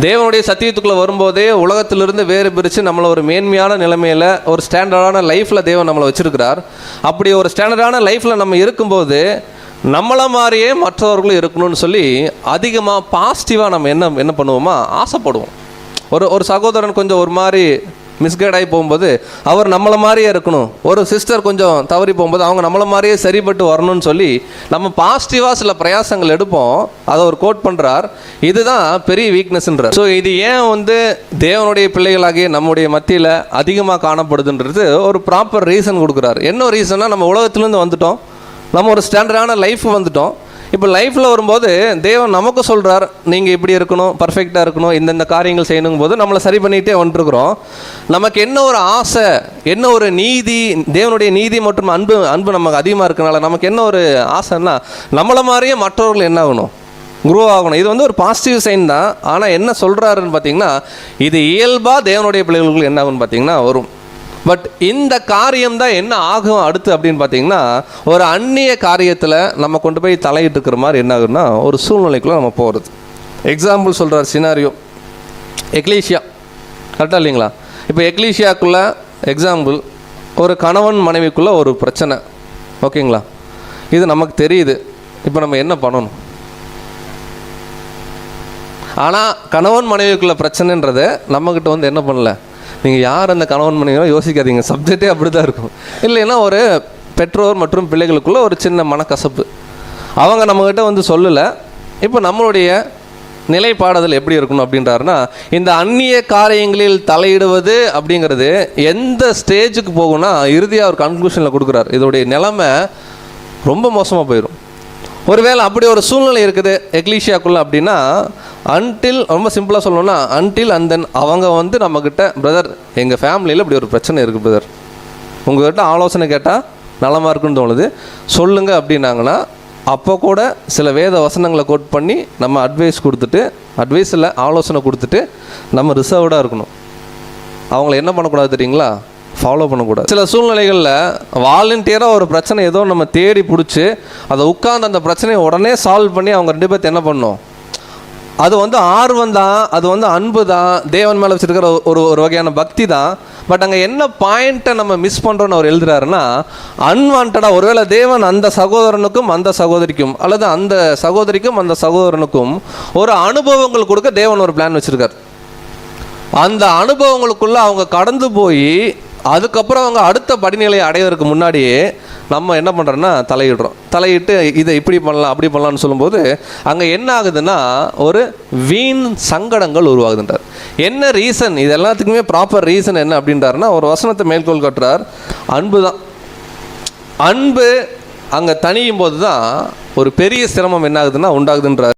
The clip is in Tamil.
தேவனுடைய சத்தியத்துக்குள்ளே வரும்போதே உலகத்திலிருந்து வேறு பிரித்து நம்மளை ஒரு மேன்மையான நிலைமையில் ஒரு ஸ்டாண்டர்டான லைஃப்பில் தேவன் நம்மளை வச்சுருக்கிறார். அப்படி ஒரு ஸ்டாண்டர்டான லைஃப்பில் நம்ம இருக்கும்போது நம்மளை மாதிரியே மற்றவர்களும் இருக்கணும்னு சொல்லி அதிகமாக பாசிட்டிவாக நம்ம என்ன என்ன பண்ணுவோமா? ஆசைப்படுவோம். ஒரு ஒரு சகோதரன் கொஞ்சம் ஒரு மாதிரி மிஸ்கைட் ஆகி போகும்போது அவர் நம்மளை மாதிரியே இருக்கணும். ஒரு சிஸ்டர் கொஞ்சம் தவறி போகும்போது அவங்க நம்மளை மாதிரியே சரிப்பட்டு வரணும்னு சொல்லி நம்ம பாசிட்டிவாக சில பிரயாசங்கள் எடுப்போம். அதை அவர் கோட் பண்ணுறார் இதுதான் பெரிய வீக்னஸ்ன்றார் ஸோ இது ஏன் வந்து தேவனுடைய பிள்ளைகளாகிய நம்முடைய மத்தியில் அதிகமாக காணப்படுதுன்றது ஒரு ப்ராப்பர் ரீசன் கொடுக்குறாரு. என்ன ரீசன்னா நம்ம உலகத்துலேருந்து வந்துட்டோம். நம்ம ஒரு ஸ்டாண்டர்டான லைஃப் வந்துட்டோம். இப்போ லைஃப்பில் வரும்போது தேவன் நமக்கு சொல்கிறார் நீங்கள் இப்படி இருக்கணும் பர்ஃபெக்டாக இருக்கணும் இந்தந்த காரியங்கள் செய்யணுங்கும் போது நம்மளை சரி பண்ணிகிட்டே வந்துட்டுருக்குறோம் நமக்கு என்ன ஒரு ஆசை என்ன ஒரு நீதி தேவனுடைய நீதி மற்றும் அன்பு அன்பு நமக்கு அதிகமாக இருக்கனால நமக்கு என்ன ஒரு ஆசைன்னா நம்மளை மாதிரியே மற்றவர்கள் என்ன ஆகணும்? குரோ ஆகணும். இது வந்து ஒரு பாசிட்டிவ் சைன் தான். ஆனால் என்ன சொல்கிறாருன்னு பார்த்தீங்கன்னா இது இயல்பாக தேவனுடைய பிள்ளைகளுக்கு என்ன ஆகும்னு பார்த்தீங்கன்னா வரும். பட் இந்த காரியம் தான் என்ன ஆகும் அடுத்து அப்படின்னு பார்த்தீங்கன்னா ஒரு அந்நிய காரியத்தில் நம்ம கொண்டு போய் தலையிட்டு இருக்கிற மாதிரி என்ன ஆகுதுன்னா ஒரு சூழ்நிலைக்குள்ளே நம்ம போகிறது எக்ஸாம்பிள் சொல்கிறார் சினாரியோ எக்லீஷியா கரெக்டாக இல்லைங்களா? இப்போ எக்லீஷியாக்குள்ளே எக்ஸாம்பிள் ஒரு கணவன் மனைவிக்குள்ளே ஒரு பிரச்சனை. ஓகேங்களா? இது நமக்கு தெரியுது. இப்போ நம்ம என்ன பண்ணணும்? ஆனால் கணவன் மனைவிக்குள்ள பிரச்சனைன்றது நம்மக்கிட்ட வந்து என்ன பண்ணல? நீங்கள் யார் அந்த கணவன் மனைவியோ யோசிக்காதீங்க. சப்ஜெக்டே அப்படி தான் இருக்கும். இல்லைன்னா ஒரு பெற்றோர் மற்றும் பிள்ளைகளுக்குள்ள ஒரு சின்ன மனக்கசப்பு. அவங்க நம்மக்கிட்ட வந்து சொல்லலை. இப்போ நம்மளுடைய நிலைப்பாடுதல் எப்படி இருக்கணும் அப்படின்றாருன்னா இந்த அந்நிய காரியங்களில் தலையிடுவது அப்படிங்கிறது எந்த ஸ்டேஜுக்கு போகும்னா இறுதியாக ஒரு கன்க்ளூஷனில் கொடுக்குறாரு. இதோடைய நிலைமை ரொம்ப மோசமாக போயிடும் ஒருவேளை அப்படி ஒரு சூழ்நிலை இருக்குது எக்லீஷியாக்குள்ளே அப்படின்னா அன்டில் ரொம்ப சிம்பிளாக சொல்லணும்னா அன்டில் அண்ட் தென் அவங்க வந்து நம்மக்கிட்ட பிரதர் எங்கள் ஃபேமிலியில் இப்படி ஒரு பிரச்சனை இருக்குது பிரதர் உங்கள்கிட்ட ஆலோசனை கேட்டால் நலமாக இருக்குன்னு தோணுது. சொல்லுங்க அப்படின்னாங்கன்னா அப்போ கூட சில வேத வசனங்களை கோட் பண்ணி நம்ம அட்வைஸ் கொடுத்துட்டு அட்வைஸில் ஆலோசனை கொடுத்துட்டு நம்ம ரிசர்வ்டாக இருக்கணும். அவங்கள என்ன பண்ணக்கூடாது தெரியுங்களா? ஃபாலோ பண்ணக்கூடாது. சில சூழ்நிலைகளில் வாலண்டியராக ஒரு பிரச்சனை ஏதோ நம்ம தேடி பிடிச்சி அதை உட்காந்து அந்த பிரச்சனையை உடனே சால்வ் பண்ணி அவங்க ரெண்டு பேர்த்து என்ன பண்ணணும் அது வந்து ஆர்வம் தான் அது வந்து அன்பு தான் தேவன் மேலே வச்சுருக்கிற ஒரு ஒரு வகையான பக்தி தான். பட் அங்கே என்ன பாயிண்ட்டை நம்ம மிஸ் பண்ணுறோன்னு அவர் எழுதுறாருன்னா அன்வான்டாக ஒருவேளை தேவன் அந்த சகோதரனுக்கும் அந்த சகோதரிக்கும் அல்லது அந்த சகோதரிக்கும் அந்த சகோதரனுக்கும் ஒரு அனுபவங்கள் கொடுக்க தேவன் ஒரு பிளான் வச்சுருக்கார். அந்த அனுபவங்களுக்குள்ளே அவங்க கடந்து போய் அதுக்கப்புறம் அவங்க அடுத்த படிநிலையை அடைவதற்கு முன்னாடியே நம்ம என்ன பண்ணுறோன்னா தலையிடுறோம். தலையிட்டு இதை இப்படி பண்ணலாம் அப்படி பண்ணலாம்னு சொல்லும்போது அங்கே என்ன ஆகுதுன்னா ஒரு வீண் சங்கடங்கள் உருவாகுதுன்றார். என்ன ரீசன் இது எல்லாத்துக்குமே ப்ராப்பர் ரீசன் என்ன அப்படின்றாருன்னா ஒரு வசனத்தை மேற்கோள் கட்டுறார். அன்பு தான். அன்பு அங்கே தனியும் போது தான் ஒரு பெரிய சிரமம் என்ன ஆகுதுன்னா உண்டாகுதுன்றார்.